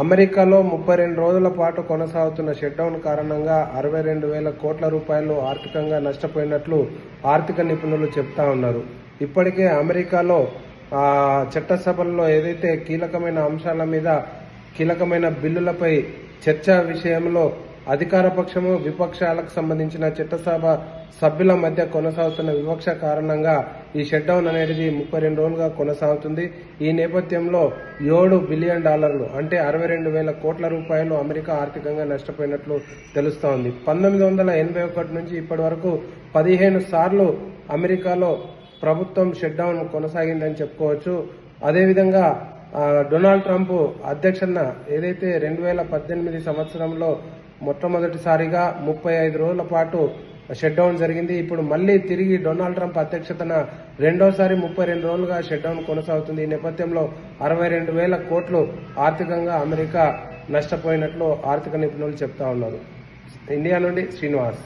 అమెరికాలో ముప్పై రెండు రోజుల పాటు కొనసాగుతున్న షట్డౌన్ కారణంగా అరవై రెండు వేల కోట్ల రూపాయలు ఆర్థికంగా నష్టపోయినట్లు ఆర్థిక నిపుణులు చెప్తా ఉన్నారు. ఇప్పటికే అమెరికాలో చట్టసభల్లో ఏదైతే కీలకమైన అంశాల మీద కీలకమైన బిల్లులపై చర్చ విషయంలో అధికార పక్షము విపక్షాలకు సంబంధించిన చట్టసభ సభ్యుల మధ్య కొనసాగుతున్న వివక్ష కారణంగా ఈ షట్డౌన్ అనేది ముప్పై రెండు రోజులుగా కొనసాగుతుంది. ఈ నేపథ్యంలో ఏడు బిలియన్ డాలర్లు అంటే అరవై రెండు వేల కోట్ల రూపాయలు అమెరికా ఆర్థికంగా నష్టపోయినట్లు తెలుస్తోంది. పంతొమ్మిది వందల ఎనభై ఒకటి నుంచి ఇప్పటి వరకు పదిహేను సార్లు అమెరికాలో ప్రభుత్వం షట్డౌన్ కొనసాగిందని చెప్పుకోవచ్చు. అదేవిధంగా డొనాల్డ్ ట్రంప్ అధ్యక్షన ఏదైతే రెండు వేల పద్దెనిమిది సంవత్సరంలో మొట్టమొదటిసారిగా ముప్పై ఐదు రోజుల పాటు షట్డౌన్ జరిగింది. ఇప్పుడు మళ్ళీ తిరిగి డొనాల్డ్ ట్రంప్ అధ్యక్షతన రెండోసారి ముప్పై రెండు రోజులుగా షట్డౌన్ కొనసాగుతుంది. ఈ నేపథ్యంలో అరవై రెండు వేల కోట్లు ఆర్థికంగా అమెరికా నష్టపోయినట్లు ఆర్థిక నిపుణులు చెప్తా ఉన్నారు. ఇండియా నుండి శ్రీనివాస్.